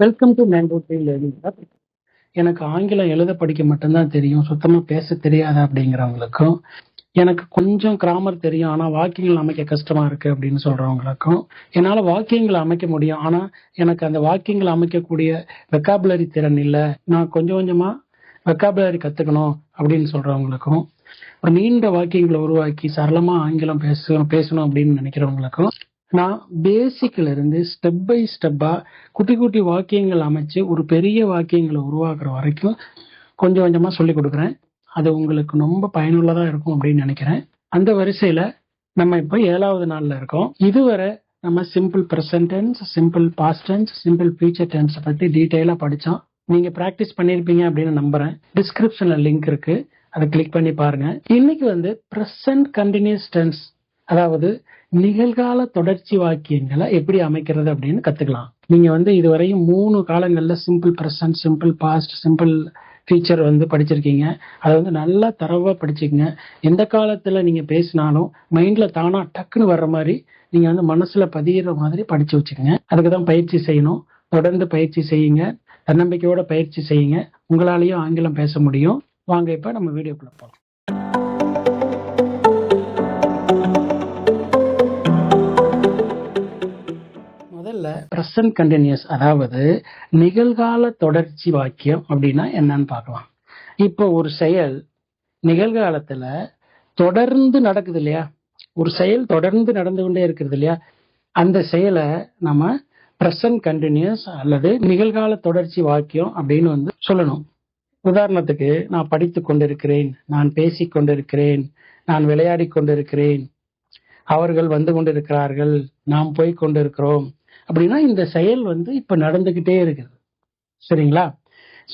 Welcome to mango tree learning hub எனக்கு ஆங்கிலம் எழுத படிக்க மட்டும்தான் தெரியும். சுத்தமாக பேச தெரியாது அப்படிங்கிறவங்களுக்கும் எனக்கு கொஞ்சம் கிராமர் தெரியும். ஆனால் வாக்கியங்கள் அமைக்க கஷ்டமா இருக்கு அப்படின்னு சொல்றவங்களுக்கும் என்னால் வாக்கியங்களை அமைக்க முடியும். ஆனால் எனக்கு அந்த வாக்கியங்களை அமைக்கக்கூடிய வெக்காபுலரி திறன் இல்லை. நான் கொஞ்சம் கொஞ்சமாக வெக்காபுலரி கற்றுக்கணும் அப்படின்னு சொல்றவங்களுக்கும் ஒரு நீண்ட வாக்கியங்களை உருவாக்கி சரளமாக ஆங்கிலம் பேசணும் பேசணும் அப்படின்னு நினைக்கிறவங்களுக்கும் நான் பேசிக்ல இருந்து ஸ்டெப் பை ஸ்டெப்பா குட்டி குட்டி வாக்கியங்கள் அமைச்சு ஒரு பெரிய வாக்கியங்களை உருவாக்குற வரைக்கும் கொஞ்சம் கொஞ்சமா சொல்லி கொடுக்குறேன். அது உங்களுக்கு ரொம்ப பயனுள்ளதா இருக்கும் அப்படின்னு நினைக்கிறேன். அந்த வரிசையில நம்ம இப்போ ஏழாவது நாள்ல இருக்கோம். இதுவரை நம்ம simple present tense simple past tense simple future tense பத்தி டீட்டெயிலா படிச்சோம். நீங்க ப்ராக்டிஸ் பண்ணிருப்பீங்க அப்படின்னு நம்புறேன். டிஸ்கிரிப்ஷன்ல லிங்க் இருக்கு. அதை கிளிக் பண்ணி பாருங்க. இன்னைக்கு வந்து ப்ரெசன்ட் கண்டினியூஸ் டென்ஸ் அதாவது நிகழ்கால தொடர்ச்சி வாக்கியங்களை எப்படி அமைக்கிறது அப்படின்னு கத்துக்கலாம். நீங்க வந்து இதுவரையும் மூணு காலங்கள்ல simple present simple past simple future வந்து படிச்சிருக்கீங்க. அதை வந்து நல்லா தரவா படிச்சுக்கங்க. எந்த காலத்துல நீங்க பேசினாலும் மைண்ட்ல தானா டக்குன்னு வர்ற மாதிரி நீங்க வந்து மனசுல பதியிற மாதிரி படிச்சு வச்சுக்கோங்க. அதுக்கு தான் பயிற்சி செய்யணும். தொடர்ந்து பயிற்சி செய்யுங்க. தன்னம்பிக்கையோட பயிற்சி செய்யுங்க. உங்களாலேயும் ஆங்கிலம் பேச முடியும். வாங்க இப்ப நம்ம வீடியோக்குள்ள போகலாம் முதல்ல ப்ரெசன்ட் கண்டினியூஸ் அதாவது நிகழ்கால தொடர்ச்சி வாக்கியம் அப்படின்னா என்னன்னு பார்க்கலாம். இப்போ ஒரு செயல் நிகழ்காலத்துல தொடர்ந்து நடக்குது இல்லையா? ஒரு செயல் தொடர்ந்து நடந்து கொண்டே இருக்கிறது இல்லையா? அந்த செயலை நம்ம ப்ரெசன்ட் கண்டினியூஸ் அல்லது நிகழ்கால தொடர்ச்சி வாக்கியம் அப்படின்னு வந்து சொல்லணும். உதாரணத்துக்கு நான் படித்து கொண்டிருக்கிறேன் நான் பேசி கொண்டிருக்கிறேன் நான் விளையாடி கொண்டிருக்கிறேன் அவர்கள் வந்து கொண்டிருக்கிறார்கள் நாம் போய் கொண்டிருக்கிறோம் அப்படின்னா இந்த செயல் வந்து இப்ப நடந்துகிட்டே இருக்குது. சரிங்களா?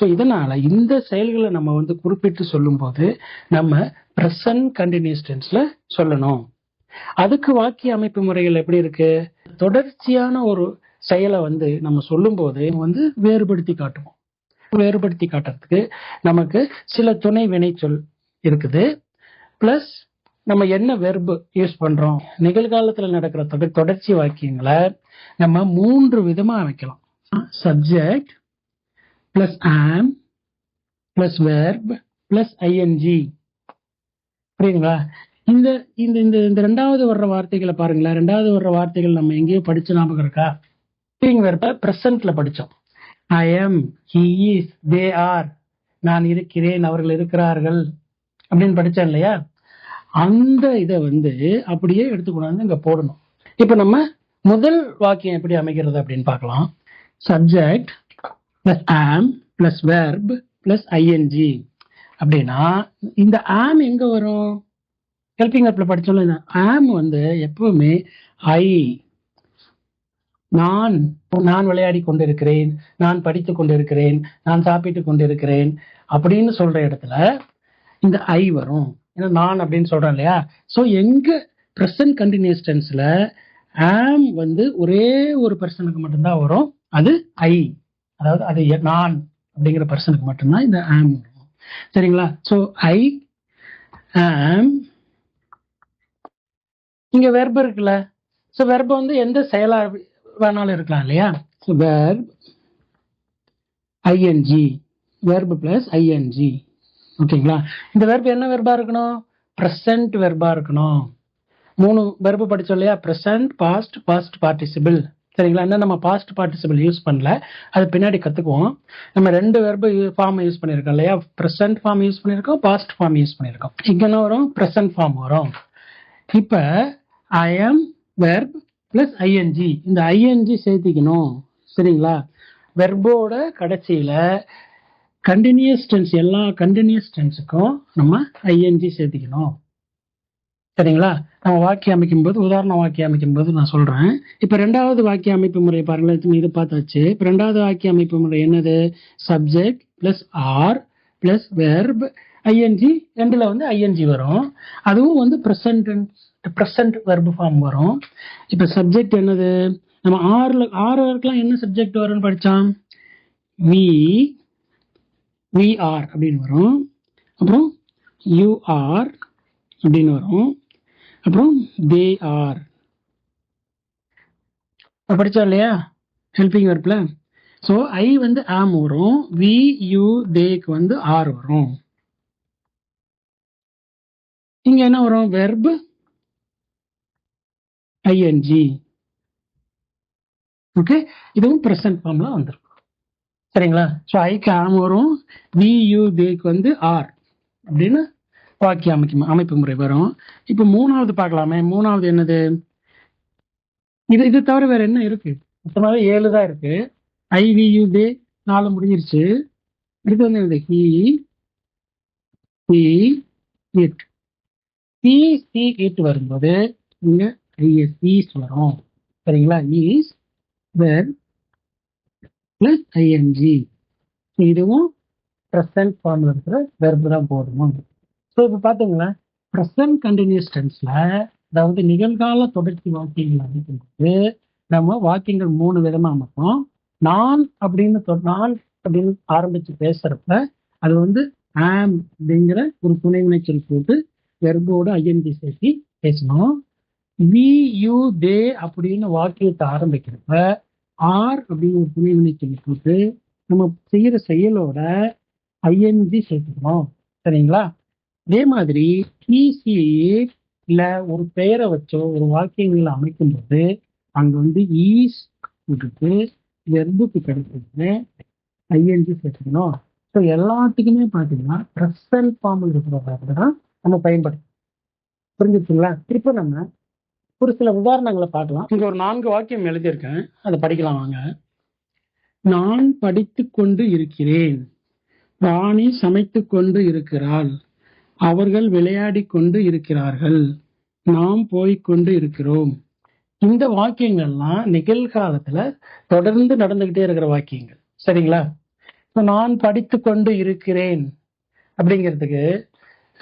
சோ இதனால இந்த செயல்களை நம்ம வந்து குறிப்பிட்டு சொல்லும்போது நம்ம பிரசன்ட் கண்டினியூஸ் டென்ஸ்ல சொல்லணும். அதுக்கு வாக்கிய அமைப்பு முறைகள் எப்படி இருக்கு? தொடர்ச்சியான ஒரு செயலை வந்து நம்ம சொல்லும்போது வந்து வேறுபடுத்தி காட்டுவோம். வேறுபடுத்தி காட்டுறதுக்கு நமக்கு சில துணை வினைச்சொல் இருக்குது. பிளஸ் நம்ம என்ன வெர்பு யூஸ் பண்றோம்? நிகழ்காலத்துல நடக்கிற தொகை தொடர்ச்சி வாக்கியங்களை நம்ம மூன்று விதமா அமைக்கலாம். Subject plus am plus verb plus I N G புரியுதுங்களா? இந்த இந்த இந்த இந்த ரெண்டாவது வர்ற வார்த்தைகளை பாருங்களேன். ரெண்டாவது வர்ற வார்த்தைகள் நம்ம எங்கேயோ படிச்சு ஞாபகம் இருக்கா? வெர்ப பிரசன்ட்ல படிச்சோம். I am he is they are நான் இருக்கிறேன் அவர்கள் இருக்கிறார்கள். அப்படின்னு படிச்சேன் இல்லையா? அந்த இதை வந்து அப்படியே எடுத்துக்கொண்டாந்து இங்க போடணும். இப்ப நம்ம முதல் வாக்கியம் எப்படி அமைக்கிறது அப்படின்னு பார்க்கலாம். Subject plus am plus verb plus I N G அப்படின்னா இந்த ஆம் எங்க வரும்? ஹெல்பிங் வெர்ப்ல படிச்சோம்ல இந்த ஆம் வந்து எப்பவுமே ஐ நான் நான் விளையாடி கொண்டிருக்கிறேன் நான் படித்து கொண்டிருக்கிறேன் நான் சாப்பிட்டு கொண்டிருக்கிறேன் அப்படின்னு சொல்ற இடத்துல இந்த ஐ வரும். ஏன்னா நான் அப்படின்னு சொல்றேன் இல்லையா? ஸோ எங்க ப்ரெசன்ட் கண்டினியூஸ் டென்ஸ்ல ஆம் வந்து ஒரே ஒரு பர்சனுக்கு மட்டும்தான் வரும். அது ஐ அதாவது அது நான் அப்படிங்கிற பர்சனுக்கு மட்டும்தான் இந்த ஆம் வரும். சரிங்களா? ஸோ ஐ ஆம் இங்க வெர்பு இருக்குல்ல? ஸோ வெர்பு வந்து எந்த செயலா வேணாலும் இருக்கலாம் இல்லையா? So verb I N G verb plus I N G ஓகேங்களா? இந்த வெர்பு என்ன வெர்பா இருக்கணும்? ப்ரெசன்ட் வெர்பா இருக்கணும். மூணு வெர்பு படிச்சோம் இல்லையா? ப்ரெசன்ட் பாஸ்ட் பாஸ்ட் பார்ட்டிசிபிள் சரிங்களா? என்ன நம்ம பாஸ்ட் பார்ட்டிசிபிள் யூஸ் பண்ணல. அது பின்னாடி கற்றுக்குவோம் நம்ம ரெண்டு வெர்பு ஃபார்ம் யூஸ் பண்ணியிருக்கோம் இல்லையா? ப்ரெசன்ட் ஃபார்ம் யூஸ் பண்ணியிருக்கோம் பாஸ்ட் ஃபார்ம் யூஸ் பண்ணியிருக்கோம் இங்கே என்ன வரும்? ப்ரெசன்ட் ஃபார்ம் வரும். இப்போ I am verb plus I N G இந்த ஐஎன்ஜி சேர்த்திக்கணும். சரிங்களா? வெர்போட கடைசியில் கண்டினியூஸ் டென்ஸ் எல்லா கண்டினியூஸ் டென்ஸுக்கும் நம்ம ஐஎன்ஜி சேர்த்திக்கணும். சரிங்களா? நம்ம வாக்கிய அமைக்கும் போது உதாரண வாக்கியம் அமைக்கும் போது நான் சொல்கிறேன் இப்போ ரெண்டாவது வாக்கிய அமைப்பு முறை பாருங்களேன் இது பார்த்தாச்சு. இப்போ ரெண்டாவது வாக்கிய அமைப்பு முறை என்னது? Subject plus are plus verb I N G ரெண்டில் வந்து ஐஎன்ஜி வரும். அதுவும் வந்து ப்ரெசன்ட் ப்ரெசன்ட் வெர்பு ஃபார்ம் வரும். இப்போ சப்ஜெக்ட் என்னது? நம்ம ஆறில் ஆறு வரைக்கும் என்ன சப்ஜெக்ட் வரும்னு படிச்சோம் வி வி ஆர் அப்படின்னு வரும். அப்புறம் யூஆர் அப்படின்னு வரும். அப்புறம் தே ஆர் படித்தோம் இல்லையா? ஹெல்பிங் வர்ப்பில் ஸோ ஐ வந்து ஆம் வரும். வி யூ தேக்கு வந்து ஆர் வரும். இங்க என்ன வரும்? Verb I N G okay இதுவும் ப்ரெசன்ட் ஃபார்ம்ல வந்துடும் சரிங்களா? ஸோ ஐக்கு ஆம் வரும். வி யூ தேக்கு வந்து ஆர் அப்படின்னு வாக்கிய அமைக்கும் அமைப்பு முறை வரும். இப்போ மூணாவது பார்க்கலாமே. மூணாவது என்னது? இது இது தவிர வேற என்ன இருக்கு? மொத்தமாகவே ஏழு தான் இருக்கு. ஐ வி யூ தே நாலு முடிஞ்சிருச்சு. அடுத்து வந்து என்னது? He he it he she it வரும்போது இங்க ஐஎஸ் ஈஸ் வரும். சரிங்களா? Is then plus I N G இதுவும் ப்ரெசன்ட் ஃபார்ம்ல இருக்கிற வெர்பு தான் போடணும். ஸோ இப்போ பார்த்தீங்களா ப்ரெசன்ட் கண்டினியூஸ் டென்ஸ்ல அதாவது நிகழ்கால தொடர்ச்சி வாக்கியங்கள் அமைக்கும்போது நம்ம வாக்கியங்கள் மூணு விதமா அமைப்போம் நான் அப்படின்னு நான் அப்படின்னு ஆரம்பிச்சு பேசுறப்ப அது வந்து ஆம் அப்படிங்கிற ஒரு துணை வினைச்சொல் போட்டு வெர்போட ஐஎன்ஜி சேர்த்தி பேசணும். வி யூ தே அப்படின்னு வாக்கியத்தை ஆரம்பிக்கிறப்ப ஆர் அப்படின்னு ஒரு துணை வினைச்சொல் போட்டு நம்ம செய்யற செயலோட ஐஎன்ஜி சேர்த்துக்கணும் சரிங்களா? அதே மாதிரி டிசிஏ இல்ல ஒரு பெயரை வச்சோ ஒரு வாக்கியங்களை அமைக்கும்போது அங்க வந்து ஈஸ் விட்டுட்டு வெர்புக்கு கிடைச்சதுன்னு ஐஎன்ஜி சேர்த்துக்கணும். ஸோ எல்லாத்துக்குமே பார்த்தீங்கன்னா ப்ரெசன்ட் ஃபார்மில் இருக்கிற தான் நம்ம பயன்படுத்தணும். புரிஞ்சுச்சுங்களா இப்போ நம்ம ஒரு சில உதாரணங்களை பார்க்கலாம். இங்க ஒரு நான்கு வாக்கியம் எழுதியிருக்கேன். அதை படிக்கலாம் வாங்க. நான் படித்து கொண்டு இருக்கிறேன். ராணி சமைத்து கொண்டு இருக்கிறாள். அவர்கள் விளையாடி கொண்டு இருக்கிறார்கள். நாம் போய்கொண்டு இருக்கிறோம். இந்த வாக்கியங்கள்லாம் நிகழ்காலத்துல தொடர்ந்து நடந்துகிட்டே இருக்கிற வாக்கியங்கள். சரிங்களா? நான் படித்து கொண்டு இருக்கிறேன். அப்படிங்கிறதுக்கு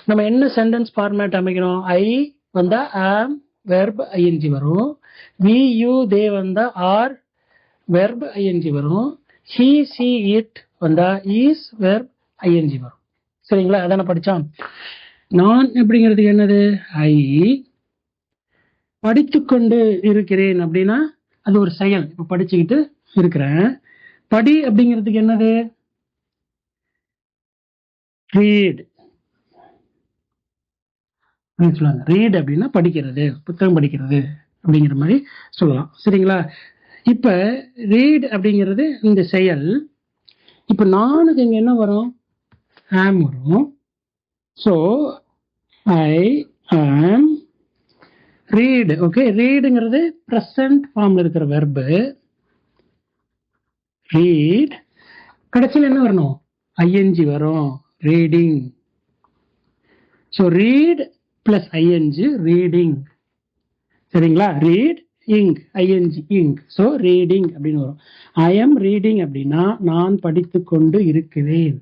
நம்ம என்ன சென்டென்ஸ் ஃபார்மேட் அமைக்கணும்? ஐ வந்தா am verb I N G வரும். வி யூ தே வந்தா are verb I N G வரும். ஹி சி இட் வந்தா is verb I N G வரும். சரிங்களா? அதான படிச்சோம். நான் அப்படிங்கிறதுக்கு என்னது? ஐ படித்துக்கொண்டு இருக்கிறேன் அப்படின்னா அது ஒரு செயல். இப்ப படிச்சுக்கிட்டு இருக்கிறேன். படி அப்படிங்கிறதுக்கு என்னது? ரீட் சொல்லுவாங்க. ரீட் அப்படின்னா படிக்கிறது புத்தகம் படிக்கிறது அப்படிங்கிற மாதிரி சொல்லலாம். சரிங்களா? இப்ப ரீட் அப்படிங்கிறது இந்த செயல். இப்ப நானுக்கு இங்க என்ன வரும்? ஆம் வரும். ஸோ ஐ ஆம் ரீடு ஓகே ரீடுங்கிறது ப்ரெசன்ட் ஃபார்ம்ல இருக்கிற வெர்பு ரீட் கடைசியில் என்ன வரணும்? ஐஎன்ஜி வரும். Reading so read plus I N G reading சரிங்களா? Read ing I N G ing so reading அப்படின்னு வரும். ஐ எம் ரீடிங் அப்படின்னா நான் படித்து கொண்டு இருக்கிறேன்.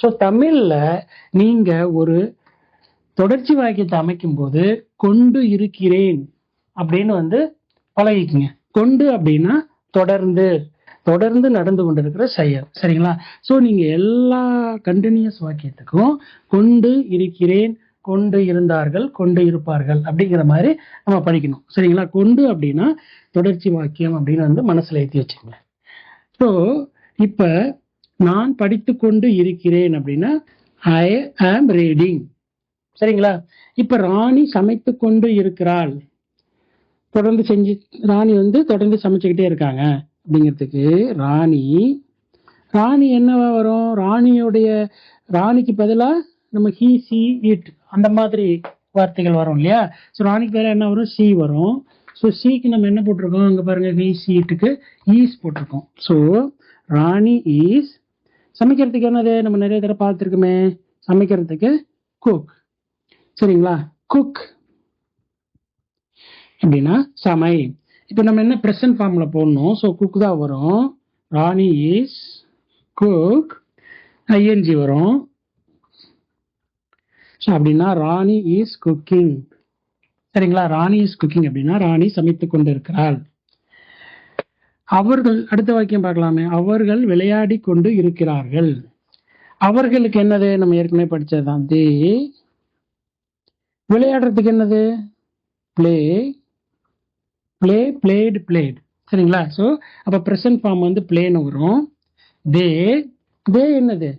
ஸோ தமிழில் நீங்கள் ஒரு தொடர்ச்சி வாக்கியத்தை அமைக்கும் போது கொண்டு இருக்கிறேன் அப்படின்னு வந்து பழகிக்குங்க. கொண்டு அப்படின்னா தொடர்ந்து. தொடர்ந்து நடந்து கொண்டிருக்கிற செயல். சரிங்களா? ஸோ நீங்கள் எல்லா கண்டினியூஸ் வாக்கியத்துக்கும் கொண்டு இருக்கிறேன் கொண்டு இருந்தார்கள் கொண்டு இருப்பார்கள் அப்படிங்கிற மாதிரி நம்ம படிக்கணும். சரிங்களா? கொண்டு அப்படின்னா தொடர்ச்சி வாக்கியம் அப்படின்னு வந்து மனசுல ஏற்றி வச்சுக்கோங்க. ஸோ இப்ப நான் படித்து கொண்டு இருக்கிறேன் அப்படின்னா ஐ ஆம் ரீடிங் சரிங்களா? இப்ப ராணி சமைத்து கொண்டு இருக்கிறாள். தொடர்ந்து செஞ்சு ராணி வந்து தொடர்ந்து சமைச்சுக்கிட்டே இருக்காங்க அப்படிங்கிறதுக்கு ராணி ராணி என்னவா வரும்? ராணியுடைய ராணிக்கு பதிலாக நம்ம ஹி சி இட் அந்த மாதிரி வார்த்தைகள் வரும் இல்லையா? ஸோ ராணிக்கு பேர் என்ன வரும்? சி வரும். ஸோ சிக்கு நம்ம என்ன போட்டிருக்கோம்? அங்கே பாருங்க ஹி சீட்டுக்கு ஈஸ் போட்டிருக்கோம். ஸோ ராணி ஈஸ் சமைக்கிறதுக்கு என்னது? நம்ம நிறைய தடவை பார்த்துருக்கோமே. சமைக்கிறதுக்கு குக் சரிங்களா? குக் அப்படின்னா சமை. இப்போ நம்ம என்ன ப்ரெசன்ட் ஃபார்மில் போடணும்? ஸோ குக் தான் வரும். Rani is cook I N G வரும். ஸோ அப்படின்னா ராணி இஸ் குக்கிங் சரிங்களா? ராணி இஸ் குக்கிங் அப்படின்னா ராணி சமைத்து கொண்டிருக்கிறாள். அவர்கள் அடுத்த வாக்கியம் பார்க்கலாமே. அவர்கள் விளையாடி கொண்டு இருக்கிறார்கள். அவர்களுக்கு என்னது? நம்ம ஏற்கனவே படிச்சதுதான் தே விளையாடுறதுக்கு என்னது? ப்ளே ப்ளே பிளேடு பிளேடு சரிங்களா? ஸோ அப்போ ப்ரெசன்ட் ஃபார்ம் வந்து பிளேன்னு வரும். தே தே என்னது?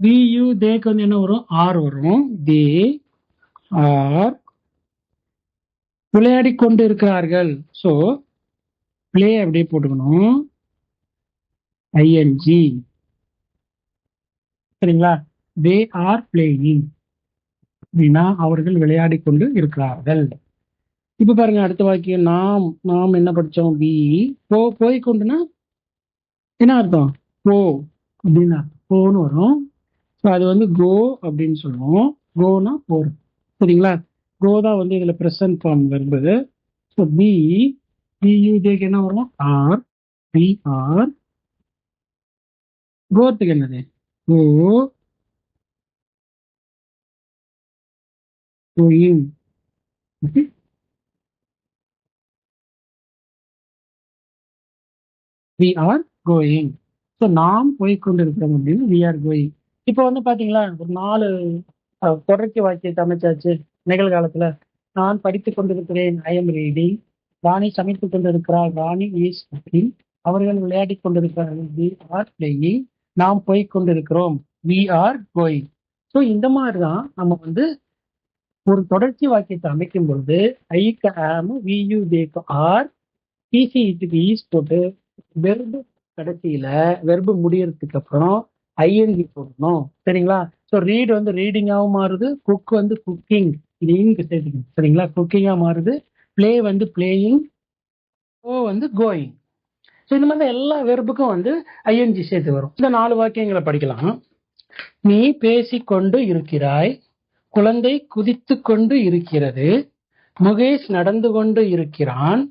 வி தேக்கு வந்து என்ன வரும்? ஆர் வரும். தே ஆர் விளையாடி கொண்டு இருக்கிறார்கள் ஸோ ப்ளே அப்படியே போட்டுக்கணும். ஐஎன்ஜி சரிங்களா? தே ஆர் பிளேயிங் அப்படின்னா அவர்கள் விளையாடி கொண்டு இருக்கிறார்கள். இப்ப பாருங்க அடுத்த வாக்கியம். நாம் நாம் என்ன படிச்சோம்? பி போ போய் கொண்டுனா என்ன அர்த்தம்? போ. அப்படின்னு அர்த்தம். போன்னு வரும். அது வந்து கோ அப்படின்னு சொல்லுவோம். கோனா போர் சரிங்களா? கோ தான் வந்து இதுல ப்ரெசன்ட் ஃபார்ம் வருது ஸோ பி பியூஜேக்கு என்ன வரும் ஆர் பி ஆர் கோத்துக்கு என்னது? Go going okay we are going so நாம் போய் கொண்டிருக்கிறோம் அப்படின்னு வி ஆர் கோயிங் இப்போ வந்து பாத்தீங்களா ஒரு நாலு தொடர்ச்சி வாக்கியத்தை அமைச்சாச்சு நிகழ்காலத்துல நான் படித்துக் கொண்டிருக்கிறேன் ஐ எம் ரீடிங் ராணி சமைத்துக் கொண்டிருக்கிறார் ராணி இஸ் குக்கிங் அவர்கள் விளையாடி கொண்டிருக்கிறார்கள். வி ஆர் பிளேயிங் நாம் போய் கொண்டிருக்கிறோம். வி ஆர் கோயிங் ஸோ இந்த மாதிரி தான் நம்ம வந்து ஒரு தொடர்ச்சி வாக்கியத்தை அமைக்கும் பொழுது ஐக்கு ஆம் வி யூ ஆர் பிசி இதுக்கு ஈஸ் போட்டு வெர்பு கடைசியில வெர்பு முடியறதுக்கு அப்புறம் ஐஎன்ஜி போடணும் சரிங்களா? ஸோ ரீட் வந்து ரீடிங்காகவும் மாறுது குக் வந்து குக்கிங் இது இங்கு சேர்த்துக்கணும். சரிங்களா? குக்கிங்காக மாறுது. ப்ளே வந்து பிளேயிங் ஓ வந்து கோயிங் ஸோ இந்த மாதிரி எல்லா வெறுப்புக்கும் வந்து ஐஎன்ஜி சேர்த்து வரும். இந்த நாலு வாக்கியங்களை படிக்கலாம். நீ பேசிக்கொண்டு இருக்கிறாய். குழந்தை குதித்து கொண்டு இருக்கிறது. முகேஷ் நடந்து கொண்டு இருக்கிறான்.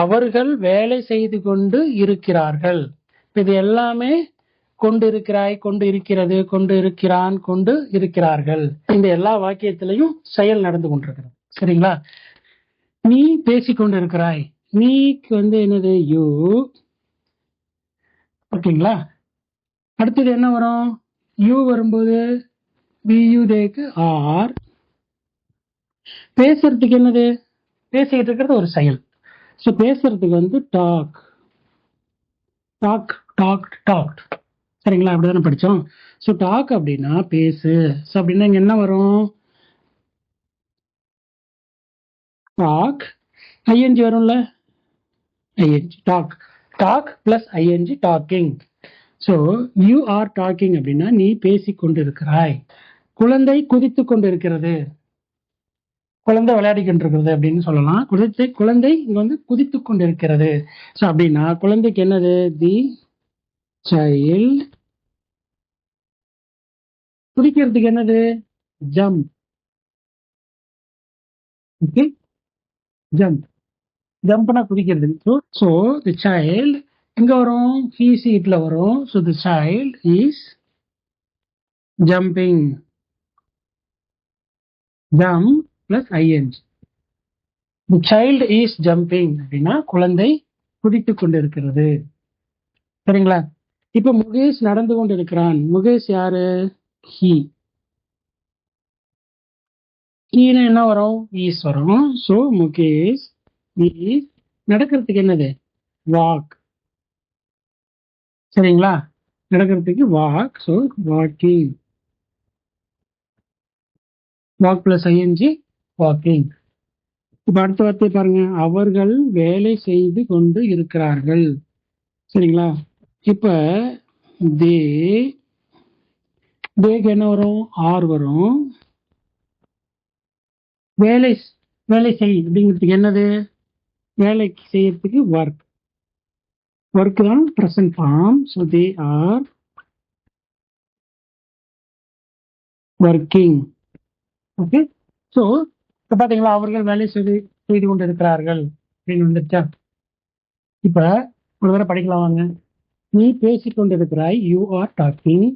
அவர்கள் வேலை செய்து கொண்டு இருக்கிறார்கள். இது எல்லாமே கொண்டு இருக்கிறாய் கொண்டு இருக்கிறது கொண்டு இருக்கிறான் கொண்டு இருக்கிறார்கள். இந்த எல்லா வாக்கியத்திலையும் செயல் நடந்து கொண்டிருக்கிறது. சரிங்களா? நீ பேசிக் கொண்டு இருக்கிறாய் நீக்கு வந்து என்னது? யூ. ஓகேங்களா? அடுத்தது என்ன வரும்? யூ வரும்போது யூ தேக்கு ஆர். பேசுறதுக்கு என்னது? பேசிக்கிட்டு இருக்கிறது ஒரு செயல். ஸோ பேசுறதுக்கு வந்து டாக். Talk talk talk. சரிங்களா? அப்படிதானே படிச்சோம். ஸோ டாக் அப்படின்னா பேசு. ஸோ அப்படின்னா இங்க என்ன வரும்? டாக் ஐஎன்ஜி வரும்ல? I N G talk talk plus I N G talking so you are talking அப்படின்னா நீ பேசி கொண்டிருக்கிறாய். குழந்தை குதித்து கொண்டிருக்கிறது. குழந்தை விளையாடி கொண்டிருக்கிறது அப்படின்னு சொல்லலாம். குழந்தை குழந்தை இங்க வந்து குதித்து கொண்டிருக்கிறது. ஸோ அப்படின்னா குழந்தைக்கு என்னது? தி சைல்ட் குதிக்கிறதுக்கு என்னது? ஜம்ப் ஓகே ஜம்ப் ஜம்ப்னா குதிக்கிறது ஸோ ஸோ தி சைல்ட் எங்க வரும்? ஹி சீட்ல வரும். So the child is jumping jump plus I N G the child is jumping அப்படின்னா குழந்தை குதித்து கொண்டிருக்கிறது. சரிங்களா? இப்ப முகேஷ் நடந்து கொண்டிருக்கிறான். முகேஷ் யாரு? ஹி ஹீனா என்ன வரும்? ஈஸ் வரும். ஸோ முகேஷ் இஸ் நடக்கிறதுக்கு என்னது? வாக் சரிங்களா? நடக்கிறதுக்கு walk so walking walk plus I N G walking இப்போ அடுத்த வார்த்தை பாருங்க. அவர்கள் வேலை செய்து கொண்டு இருக்கிறார்கள். சரிங்களா? இப்ப தே டேக்கு என்ன வரும்? ஆர் வரும். வேலை வேலை செய் அப்படிங்கிறதுக்கு என்னது? வேலை செய்யறதுக்கு ஒர்க் ஒர்க் தான் present form so they are working okay so இப்போ பார்த்தீங்களா அவர்கள் வேலை செய்து செய்து கொண்டு இருக்கிறார்கள் அப்படின்னு வந்துருச்சா? இப்போ ஒரு தடவை படிக்கலாம் வாங்க. நீ பேசிக்கொண்டிருக்கிறாய். யூ ஆர் டாக்கிங்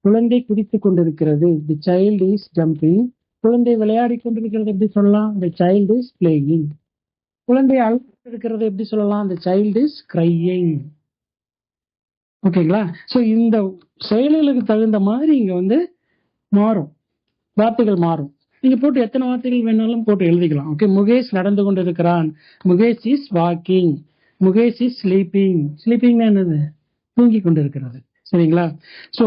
குழந்தை குதித்துக் கொண்டிருக்கிறது. தி சைல்டு இஸ் ஜம்பிங் குழந்தை விளையாடி கொண்டிருக்கிறது எப்படி சொல்லலாம்? தி சைல்டு இஸ் பிளேயிங் குழந்தை அழுத்திருக்கிறது எப்படி சொல்லலாம்? தி சைல்டு இஸ் கிரையிங் ஓகேங்களா ஸோ இந்த செயல்களுக்கு தகுந்த மாதிரி இங்க வந்து மாறும். வார்த்தைகள் மாறும். நீங்க போட்டு எத்தனை வார்த்தைகள் வேணாலும் போட்டு எழுதிக்கலாம். ஓகே முகேஷ் நடந்து கொண்டிருக்கிறான். Mukesh is walking Mukesh is sleeping ஸ்லீப்பிங்னா என்னது? தூங்கி கொண்டிருக்கிறது. சரிங்களா? சோ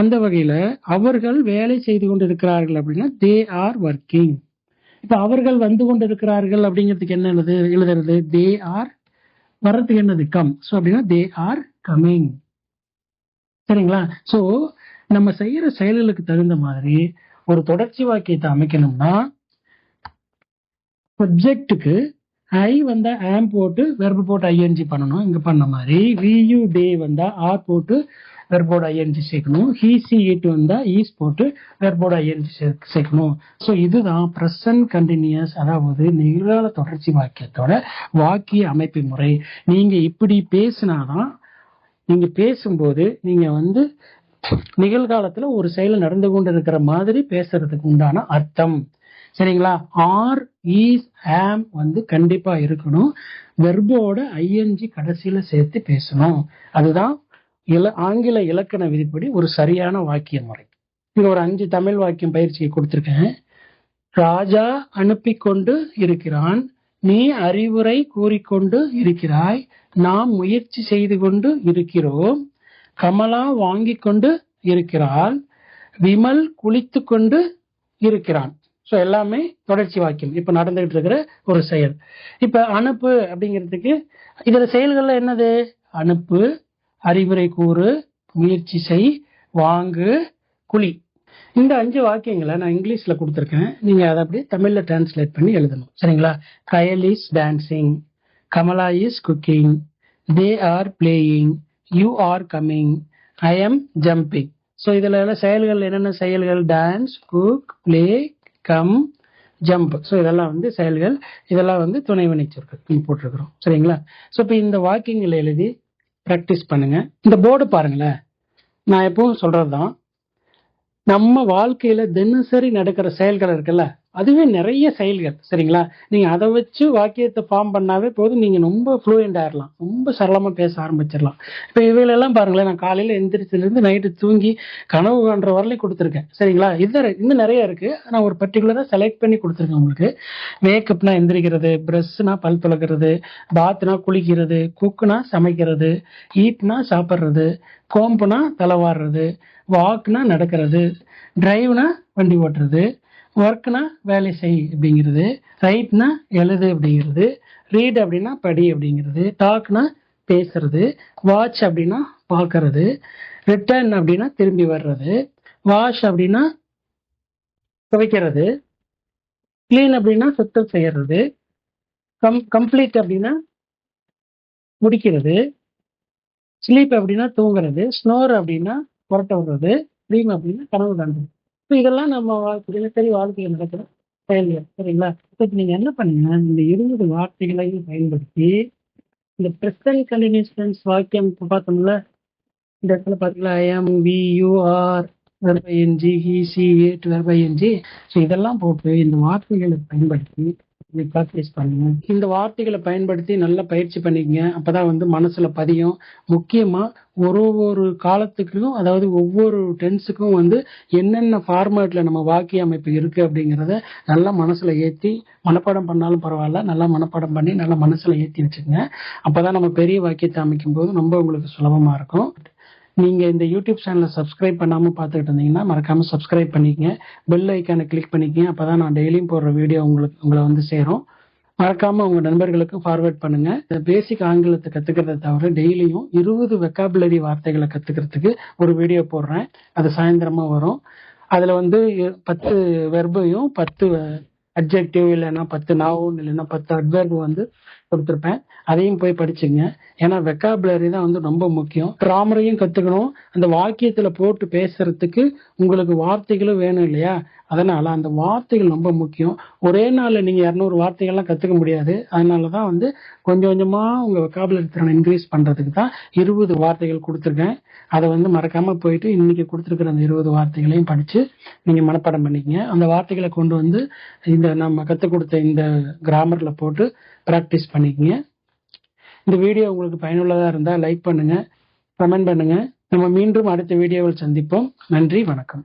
அந்த வகையில அவர்கள் வேலை செய்து கொண்டிருக்கிறார்கள் அப்படின்னா தே ஆர் ஒர்க்கிங் இப்போ அவர்கள் வந்து கொண்டிருக்கிறார்கள் அப்படிங்கிறதுக்கு என்ன எழுது எழுதுறது? தே ஆர் வர்றதுக்கு என்னது? கம் ஸோ அப்படின்னா தே ஆர் கமிங் சரிங்களா? சோ நம்ம செய்யற செயல்களுக்கு தகுந்த மாதிரி ஒரு தொடர்ச்சி வாக்கியத்தை அமைக்கணும்னா சப்ஜெக்டுக்கு ஐ வந்தா ஆம் போட்டு வெர்பு போட்டு ஐஎன்ஜி பண்ணணும். இங்க பண்ண மாதிரி வியூ டே வந்தா ஆர் போட்டு வெர்போட ஐஎன்ஜி சேர்க்கணும். ஹீ சி இட் வந்தா ஈஸ் போட்டு வெர்போட ஐஎன்ஜி சேர்க்கணும். ஸோ இதுதான் ப்ரெசன்ட் கண்டினியூஸ் அதாவது நிகழ்கால தொடர்ச்சி வாக்கியத்தோட வாக்கிய அமைப்பு முறை. நீங்க இப்படி பேசினாதான் நீங்க பேசும்போது நீங்க வந்து நிகழ்காலத்துல ஒரு செயல் நடந்து கொண்டு இருக்கிற மாதிரி பேசுறதுக்கு உண்டான அர்த்தம். சரிங்களா? ஆர் ஈஸ் ஆம் வந்து கண்டிப்பா இருக்கணும். வெர்போட ஐஎன்ஜி கடைசியில சேர்த்து பேசணும். அதுதான் இல ஆங்கில இலக்கண விதிப்படி ஒரு சரியான வாக்கிய முறை. இங்க ஒரு அஞ்சு தமிழ் வாக்கியம் பயிற்சியை கொடுத்திருக்கேன். ராஜா அனுப்பி கொண்டு இருக்கிறான். நீ அறிவுரை கூறிக்கொண்டு இருக்கிறாய். நாம் முயற்சி செய்து கொண்டு இருக்கிறோம். கமலா வாங்கி கொண்டு இருக்கிறாள். விமல் குளித்து கொண்டு இருக்கிறான். ஸோ எல்லாமே தொடர்ச்சி வாக்கியம். இப்ப நடந்துகிட்டு இருக்கிற ஒரு செயல். இப்ப அனுப்பு அப்படிங்கிறதுக்கு இதுல செயல்கள்ல என்னது? அனுப்பு அறிவுரை கூறு முயற்சி செய் வாங்கு குழி. இந்த அஞ்சு வாக்கியங்களை நான் இங்கிலீஷ்ல கொடுத்துருக்கேன். நீங்க அதை அப்படியே தமிழ்ல டிரான்ஸ்லேட் பண்ணி எழுதணும். சரிங்களா? Kayal is dancing Kamala is cooking they are playing you are coming I am jumping so இதுல செயல்கள் என்னென்ன செயல்கள்? Dance cook play come jump so இதெல்லாம் வந்து செயல்கள். இதெல்லாம் வந்து துணை சொற்கள் போட்டிருக்கிறோம். சரிங்களா? ஸோ இப்போ இந்த வாக்கியங்களை எழுதி ப்ராக்டிஸ் பண்ணுங்க. இந்த போர்டு பாருங்களேன். நான் எப்பவும் சொல்றதுதான். நம்ம வாழ்க்கையில தினசரி நடக்கிற செயல்கள் இருக்குல்ல? அதுவே நிறைய செயல்கள் சரிங்களா? நீங்க அதை வச்சு வாக்கியத்தை ஃபார்ம் பண்ணாவே போதும். நீங்க ரொம்ப ஃப்ளூயண்ட் ஆயிடலாம் ரொம்ப சரளமா பேச ஆரம்பிச்சிடலாம். இப்ப இவையிலெல்லாம் பாருங்களேன் நான் காலையில எந்திரிச்சதுல இருந்து நைட்டு தூங்கி கனவு காண்ற வரலையும் கொடுத்துருக்கேன். சரிங்களா? இது இன்னும் நிறைய இருக்கு. நான் ஒரு பர்டிகுலரா செலக்ட் பண்ணி கொடுத்துருக்கேன் உங்களுக்கு. மேக்கப்னா எந்திரிக்கிறது பிரஷ்னா பல் துளக்கிறது பாத்னா குளிக்கிறது குக்குனா சமைக்கிறது ஈட்னா சாப்பிட்றது கோம்புனா தலைவாடுறது வாக்குனா நடக்கிறது டிரைவ்னா வண்டி ஓட்டுறது ஒர்க்னா வேலை செய் அப்படிங்கிறது ரைட்னா எழுது அப்படிங்கிறது ரீட் அப்படின்னா படி அப்படிங்கிறது டாக்னா பேசுறது வாட்ச் அப்படின்னா பார்க்கறது ரிட்டர்ன் அப்படின்னா திரும்பி வர்றது வாஷ் அப்படின்னா துவைக்கிறது கிளீன் அப்படின்னா சுத்தம் செய்யறது கம் கம்ப்ளீட் அப்படின்னா முடிக்கிறது ஸ்லீப் அப்படின்னா தூங்குறது ஸ்னோர் அப்படின்னா புரட்ட விடுறது ட்ரீம் அப்படின்னா கனவு காண்றது இதெல்லாம் நம்ம தினசரி வாழ்க்கையில் நடக்கிற செயல்கள் சரிங்களா? இப்போ நீங்க என்ன பண்ணுங்க இந்த இருபது வார்த்தைகளையும் பயன்படுத்தி இந்த ப்ரெசன்ட் கண்டினியூஸ் வாக்கியம் இப்போ பார்த்தோம்ல இந்த இடத்துல பார்த்தீங்களா I am we you are verb I N G he she it verb I N G so இதெல்லாம் போட்டு இந்த வார்த்தைகளை பயன்படுத்தி ப்ராக்டிஸ் பண்ணுங்க. இந்த வார்த்தைகளை பயன்படுத்தி நல்லா பயிற்சி பண்ணிக்கங்க. அப்பதான் வந்து மனசுல பதியும். முக்கியமா ஒரு ஒரு காலத்துக்கும் அதாவது ஒவ்வொரு டென்ஸுக்கும் வந்து என்னென்ன ஃபார்மேட்ல நம்ம வாக்கிய அமைப்பு இருக்கு அப்படிங்கிறத நல்லா மனசுல ஏத்தி மனப்பாடம் பண்ணாலும் பரவாயில்ல. நல்லா மனப்பாடம் பண்ணி நல்லா மனசுல ஏத்தி வச்சுக்கோங்க. அப்பதான் நம்ம பெரிய வாக்கியத்தை அமைக்கும் போது ரொம்ப உங்களுக்கு சுலபமா இருக்கும். நீங்க இந்த யூடியூப் சேனலை சப்ஸ்கிரைப் பண்ணாம பார்த்துட்டு இருந்தீங்கன்னா மறக்காம சப்ஸ்கிரைப் பண்ணிக்கங்க. பெல் ஐக்கானை கிளிக் பண்ணிக்கங்க. அப்பதான் நான் டெய்லியும் போடுற வீடியோ உங்களுக்கு உங்களை வந்து சேரும். மறக்காம உங்க நண்பர்களுக்கும் ஃபார்வர்ட் பண்ணுங்க. இந்த பேசிக் ஆங்கிலத்தை கத்துக்கிறத தவிர டெய்லியும் இருபது வெக்காபுலரி வார்த்தைகளை கத்துக்கிறதுக்கு ஒரு வீடியோ போடுறேன். அது சாயந்தரமா வரும். அதுல வந்து பத்து வெர்பையும் பத்து அப்ஜெக்டிவ் இல்லைன்னா பத்து நாவும் இல்லைன்னா பத்து அட்வெர்பும் வந்து கொடுத்துருப்பேன். அதையும் போய் படிச்சுங்க. ஏன்னா வெக்காபுலரி தான் வந்து ரொம்ப முக்கியம். கிராமரையும் கத்துக்கணும். அந்த வாக்கியத்துல போட்டு பேசுறதுக்கு உங்களுக்கு வார்த்தைகளும் வேணும் இல்லையா? அதனால அந்த வார்த்தைகள் ரொம்ப முக்கியம். ஒரே நாள்ல நீங்க இரநூறு வார்த்தைகள்லாம் கத்துக்க முடியாது. அதனாலதான் வந்து கொஞ்சம் கொஞ்சமா உங்க வெக்காபுலரி திறனை இன்க்ரீஸ் பண்றதுக்கு தான் இருபது வார்த்தைகள் கொடுத்துருக்கேன். அதை வந்து மறக்காம போயிட்டு இன்னைக்கு கொடுத்துருக்கிற அந்த இருபது வார்த்தைகளையும் படிச்சு நீங்க மனப்பாடம் பண்ணிக்கங்க. அந்த வார்த்தைகளை கொண்டு வந்து இந்த நம்ம கத்துக் கொடுத்த இந்த கிராமர்ல போட்டு ப்ராக்டிஸ் பண்ணிக்கங்க. இந்த வீடியோ உங்களுக்கு பயனுள்ளதா இருந்தா லைக் பண்ணுங்க கமெண்ட் பண்ணுங்க. நம்ம மீண்டும் அடுத்த வீடியோவில் சந்திப்போம். நன்றி வணக்கம்.